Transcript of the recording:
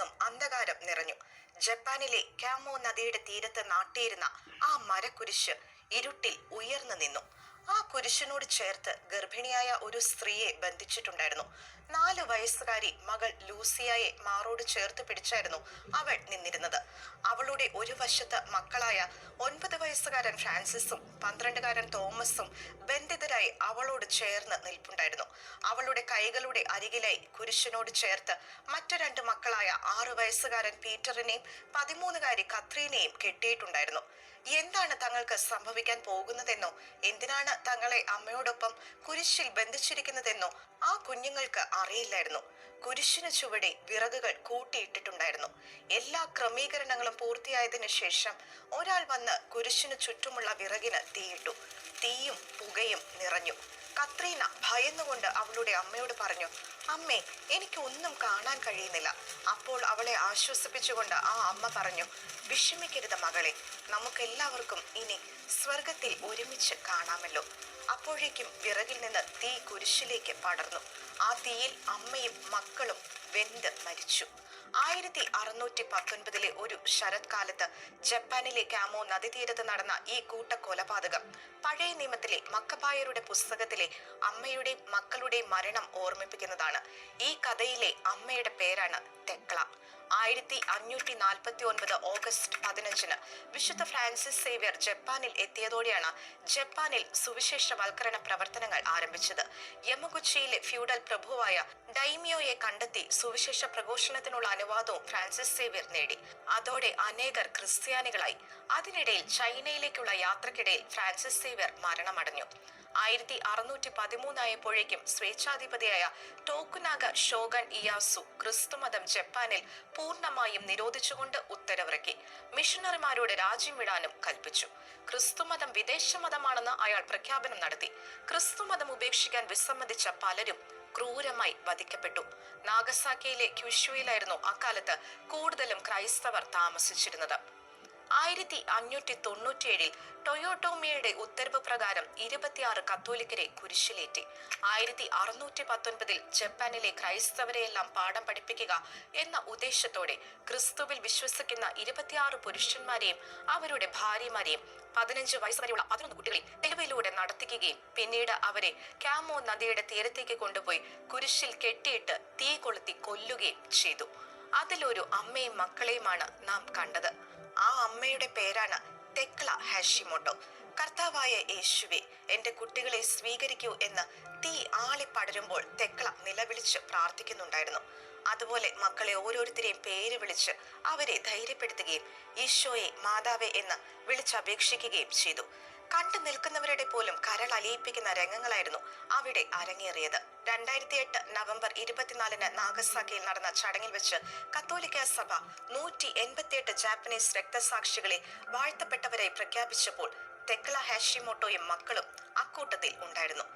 ചുറ്റിലുമെങ്ങും അന്ധകാരം നിറഞ്ഞു. ജപ്പാനിലെ കാമോ നദിയുടെ തീരത്ത് നാട്ടിയിരുന്ന ആ മരക്കുരിശ് ഇരുട്ടിൽ ഉയർന്നു നിന്നു. ആ കുരിശിനോട് ചേർത്ത് ഗർഭിണിയായ ഒരു സ്ത്രീയെ ബന്ധിച്ചിട്ടുണ്ടായിരുന്നു. നാല് വയസ്സുകാരി മകൾ ലൂസിയയെ മാറോട് ചേർത്ത് പിടിച്ചായിരുന്നു അവൾ നിന്നിരുന്നത്. അവളുടെ ഒരു വശത്ത് മക്കളായ ഒൻപത് വയസ്സുകാരൻ ഫ്രാൻസിസും പന്ത്രണ്ടുകാരൻ തോമസും ബന്ധിതരായി അവളോട് ചേർന്ന് നിൽപ്പുണ്ടായിരുന്നു. അവളുടെ കൈകളുടെ അരികിലായി കുരിശിനോട് ചേർത്ത് മറ്റു രണ്ട് മക്കളായ ആറു വയസ്സുകാരൻ പീറ്ററിനെയും പതിമൂന്നുകാരി കത്രീനെയും കെട്ടിയിട്ടുണ്ടായിരുന്നു. എന്താണ് തങ്ങൾക്ക് സംഭവിക്കാൻ പോകുന്നതെന്നോ? എന്തിനാണ് തങ്ങളെ അമ്മയോടൊപ്പം കുരിശിൽ ബന്ധിച്ചിരിക്കുന്നതെന്നോ ആ കുഞ്ഞുങ്ങൾക്ക് അറിയില്ലായിരുന്നു. gobierno കുരിശിന് ചുവടെ വിറകുകൾ കൂട്ടിയിട്ടിട്ടുണ്ടായിരുന്നു. എല്ലാ ക്രമീകരണങ്ങളും പൂർത്തിയായതിനു ശേഷം ഒരാൾ വന്ന് കുരിശിനു ചുറ്റുമുള്ള വിറകിന് തീയിട്ടു. തീയും പുകയും നിറഞ്ഞു. കത്രീന ഭയന്നുകൊണ്ട് അവളുടെ അമ്മയോട് പറഞ്ഞു അമ്മേ എനിക്ക് ഒന്നും കാണാൻ കഴിയുന്നില്ല. അപ്പോൾ അവളെ ആശ്വസിപ്പിച്ചുകൊണ്ട് ആ അമ്മ പറഞ്ഞു വിഷമിക്കരുത് മകളെ നമുക്കെല്ലാവർക്കും ഇനി സ്വർഗത്തിൽ ഒരുമിച്ച് കാണാമല്ലോ. അപ്പോഴേക്കും വിറകിൽ നിന്ന് തീ കുരിശിലേക്ക് പടർന്നു. ആ തീയിൽ അമ്മയും മക്കളും വെന്ത് മരിച്ചു. ആയിരത്തി അറുന്നൂറ്റി പത്തൊൻപതിലെ ഒരു ശരത്കാലത്ത് ജപ്പാനിലെ കാമോ നദീതീരത്ത് നടന്ന ഈ കൂട്ടക്കൊലപാതകം പഴയ നിയമത്തിലെ മക്കബായരുടെ പുസ്തകത്തിലെ അമ്മയുടെ മക്കളുടെ മരണം ഓർമ്മിപ്പിക്കുന്നതാണ്. ഈ കഥയിലെ അമ്മയുടെ പേരാണ് തെക്ല ആയിരത്തി അഞ്ഞൂറ്റി നാൽപ്പത്തി ഒൻപത് ഓഗസ്റ്റ് പതിനഞ്ചിന് വിശുദ്ധ ഫ്രാൻസിസ് സേവ്യർ ജപ്പാനിൽ എത്തിയതോടെയാണ് ജപ്പാനിൽ സുവിശേഷവൽക്കരണ പ്രവർത്തനങ്ങൾ ആരംഭിച്ചത്. യമഗുച്ചിയിലെ ഫ്യൂഡൽ പ്രഭുവായ ഡൈമിയോയെ കണ്ടെത്തി സുവിശേഷ പ്രഘോഷണത്തിനുള്ള അനുവാദവും ഫ്രാൻസിസ് സേവ്യർ നേടി. അതോടെ അനേകർ ക്രിസ്ത്യാനികളായി. അതിനിടയിൽ ചൈനയിലേക്കുള്ള യാത്രക്കിടയിൽ ഫ്രാൻസിസ് സേവ്യർ മരണമടഞ്ഞു. ആയിരത്തി അറുന്നൂറ്റി പതിമൂന്നായപ്പോഴേക്കും സ്വേച്ഛാധിപതിയായ ടോക്കുനാഗ ഷോഗൻ ഇയാസു ക്രിസ്തുമതം ജപ്പാനിൽ പൂർണമായും നിരോധിച്ചുകൊണ്ട് ഉത്തരവിറക്കി. മിഷണറിമാരോട് രാജ്യം വിടാനും കൽപ്പിച്ചു. ക്രിസ്തുമതം വിദേശമതമാണെന്ന് അയാൾ പ്രഖ്യാപനം നടത്തി. ക്രിസ്തുമതം ഉപേക്ഷിക്കാൻ വിസമ്മതിച്ച പലരും ക്രൂരമായി വധിക്കപ്പെട്ടു. നാഗസാക്കിയിലെ ക്യുഷുവിലായിരുന്നു അക്കാലത്ത് കൂടുതലും ക്രൈസ്തവർ താമസിച്ചിരുന്നത്. ആയിരത്തി അഞ്ഞൂറ്റി തൊണ്ണൂറ്റിയേഴിൽ ടൊയോട്ടോമിയയുടെ ഉത്തരവ് പ്രകാരം ഇരുപത്തിയാറ് കത്തോലിക്കരെ കുരിശിലേറ്റി. ആയിരത്തി അറുന്നൂറ്റി പത്തൊൻപതിൽ ജപ്പാനിലെ ക്രൈസ്തവരെയെല്ലാം പാഠം പഠിപ്പിക്കുക എന്ന ഉദ്ദേശത്തോടെ ക്രിസ്തുവിൽ വിശ്വസിക്കുന്ന ഇരുപത്തിയാറ് പുരുഷന്മാരെയും അവരുടെ ഭാര്യമാരെയും പതിനഞ്ച് വയസ്സ് വരെയുള്ള പതിനൊന്ന് കുട്ടികളെ തെരുവിലൂടെ നടത്തിക്കുകയും പിന്നീട് അവരെ കാമോ നദിയുടെ തീരത്തേക്ക് കൊണ്ടുപോയി കുരിശിൽ കെട്ടിയിട്ട് തീ കൊളുത്തി കൊല്ലുകയും ചെയ്തു. അതിലൊരു അമ്മയും മക്കളെയുമാണ് നാം കണ്ടത്. ആ അമ്മയുടെ പേരാണ് തെക്ല ഹാഷിമോട്ടോ. കർത്താവായ യേശുവെ എന്റെ കുട്ടികളെ സ്വീകരിക്കൂ എന്ന് തീ ആളി പടരുമ്പോൾ തെക്ല നിലവിളിച്ച് പ്രാർത്ഥിക്കുന്നുണ്ടായിരുന്നു. അതുപോലെ മക്കളെ ഓരോരുത്തരെയും പേര് വിളിച്ച് അവരെ ധൈര്യപ്പെടുത്തുകയും ഈശോയെ മാതാവെ എന്ന് വിളിച്ചപേക്ഷിക്കുകയും ചെയ്തു. കണ്ടു നിൽക്കുന്നവരുടെ പോലും കരൾ അലിയിപ്പിക്കുന്ന രംഗങ്ങളായിരുന്നു അവിടെ അരങ്ങേറിയത്. രണ്ടായിരത്തി എട്ട് നവംബർ ഇരുപത്തിനാലിന് നാഗസാക്കിയിൽ നടന്ന ചടങ്ങിൽ വെച്ച് കത്തോലിക്ക സഭ നൂറ്റി എൺപത്തിയെട്ട് ജാപ്പനീസ് രക്തസാക്ഷികളെ വാഴ്ത്തപ്പെട്ടവരായി പ്രഖ്യാപിച്ചപ്പോൾ തെക്ല ഹാഷിമോട്ടോയും മക്കളും അക്കൂട്ടത്തിൽ ഉണ്ടായിരുന്നു.